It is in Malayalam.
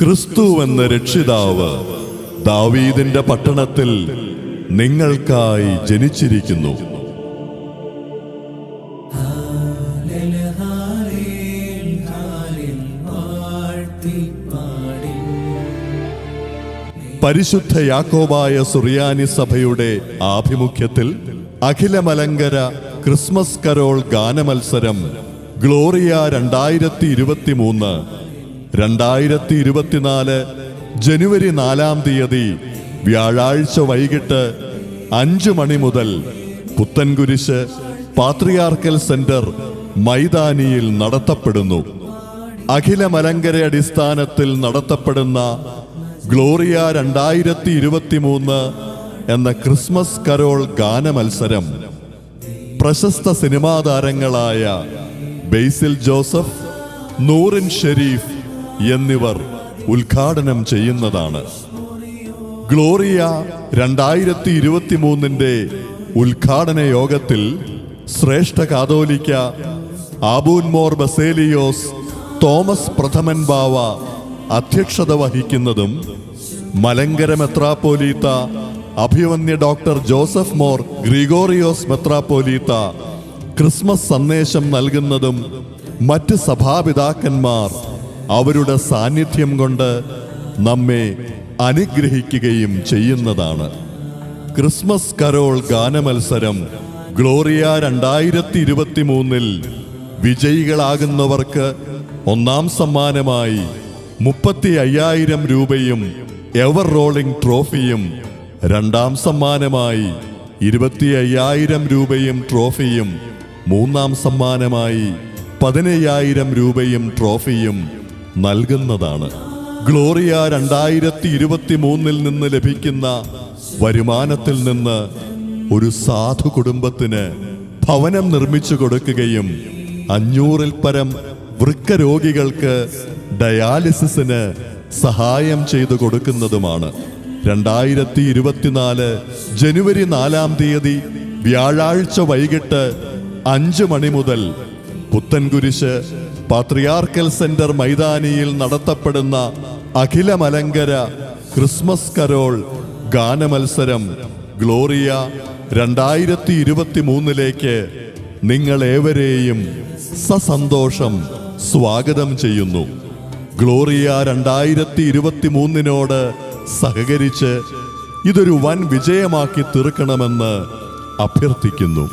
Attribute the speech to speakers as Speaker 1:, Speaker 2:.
Speaker 1: ക്രിസ്തു എന്ന രക്ഷിതാവ് ദാവീദിന്റെ പട്ടണത്തിൽ നിങ്ങൾക്കായി ജനിച്ചിരിക്കുന്നു. പരിശുദ്ധ യാക്കോബായ സുറിയാനി സഭയുടെ ആഭിമുഖ്യത്തിൽ അഖിലമലങ്കര ക്രിസ്മസ് കരോൾ ഗാനമത്സരം ഗ്ലോറിയ രണ്ടായിരത്തി ഇരുപത്തി മൂന്ന് രണ്ടായിരത്തി ഇരുപത്തിനാല് ജനുവരി നാലാം തീയതി വ്യാഴാഴ്ച വൈകിട്ട് അഞ്ചു മണി മുതൽ പുത്തൻകുരിശ് പാത്രിയാർക്കൽ സെന്റർ മൈതാനിയിൽ നടത്തപ്പെടുന്നു. അഖില മലങ്കര അടിസ്ഥാനത്തിൽ നടത്തപ്പെടുന്ന ഗ്ലോറിയ രണ്ടായിരത്തി ഇരുപത്തി മൂന്ന് എന്ന ക്രിസ്മസ് കരോൾ ഗാനമത്സരം പ്രശസ്ത സിനിമാ താരങ്ങളായ ബെയ്സിൽ ജോസഫ് നൂറിൻ ഷെരീഫ് എന്നിവർ ഉദ്ഘാടനം ചെയ്യുന്നതാണ്. ഗ്ലോറിയ രണ്ടായിരത്തി ഇരുപത്തി മൂന്നിന്റെ ഉദ്ഘാടന യോഗത്തിൽ ശ്രേഷ്ഠ കാതോലിക്ക ആബൂൻമോർ ബസേലിയോസ് തോമസ് പ്രഥമൻ ബാവ അധ്യക്ഷത വഹിക്കുന്നതും മലങ്കര മെത്രാപ്പോലീത്ത അഭിവന്യ ഡോക്ടർ ജോസഫ് മോർ ഗ്രിഗോറിയോസ് മെത്രാപ്പോലീത്ത ക്രിസ്മസ് സന്ദേശം നൽകുന്നതും മറ്റ് സഭാപിതാക്കന്മാർ അവരുടെ സാന്നിധ്യം കൊണ്ട് നമ്മെ അനുഗ്രഹിക്കുകയും ചെയ്യുന്നതാണ്. ക്രിസ്മസ് കരോൾ ഗാനമത്സരം ഗ്ലോറിയ രണ്ടായിരത്തി ഇരുപത്തി മൂന്നിൽ വിജയികളാകുന്നവർക്ക് ഒന്നാം സമ്മാനമായി മുപ്പത്തി അയ്യായിരം രൂപയും എവർ റോളിംഗ് ട്രോഫിയും രണ്ടാം സമ്മാനമായി ഇരുപത്തി അയ്യായിരം രൂപയും ട്രോഫിയും മൂന്നാം സമ്മാനമായി പതിനയ്യായിരം രൂപയും ട്രോഫിയും നൽകുന്നതാണ്. ഗ്ലോറിയ രണ്ടായിരത്തി ഇരുപത്തി മൂന്നിൽ നിന്ന് ലഭിക്കുന്ന വരുമാനത്തിൽ നിന്ന് ഒരു സാധു കുടുംബത്തിന് ഭവനം നിർമ്മിച്ചു കൊടുക്കുകയും അഞ്ഞൂറിൽ പരം വൃക്കരോഗികൾക്ക് ഡയാലിസിസിന് സഹായം ചെയ്തു കൊടുക്കുന്നതുമാണ്. രണ്ടായിരത്തി ഇരുപത്തിനാല് ജനുവരി നാലാം തീയതി വ്യാഴാഴ്ച വൈകിട്ട് അഞ്ച് മണി മുതൽ പുത്തൻകുരിശ് പാത്രിയാർക്കൽ സെന്റർ മൈതാനിയിൽ നടത്തപ്പെടുന്ന അഖില മലങ്കര ക്രിസ്മസ് കരോൾ ഗാനമത്സരം ഗ്ലോറിയ രണ്ടായിരത്തി ഇരുപത്തി മൂന്നിലേക്ക് നിങ്ങളേവരെയും സസന്തോഷം സ്വാഗതം ചെയ്യുന്നു. ഗ്ലോറിയ രണ്ടായിരത്തി ഇരുപത്തി മൂന്നിനോട് സഹകരിച്ച് ഇതൊരു വൻ വിജയമാക്കി തീർക്കണമെന്ന് അഭ്യർത്ഥിക്കുന്നു.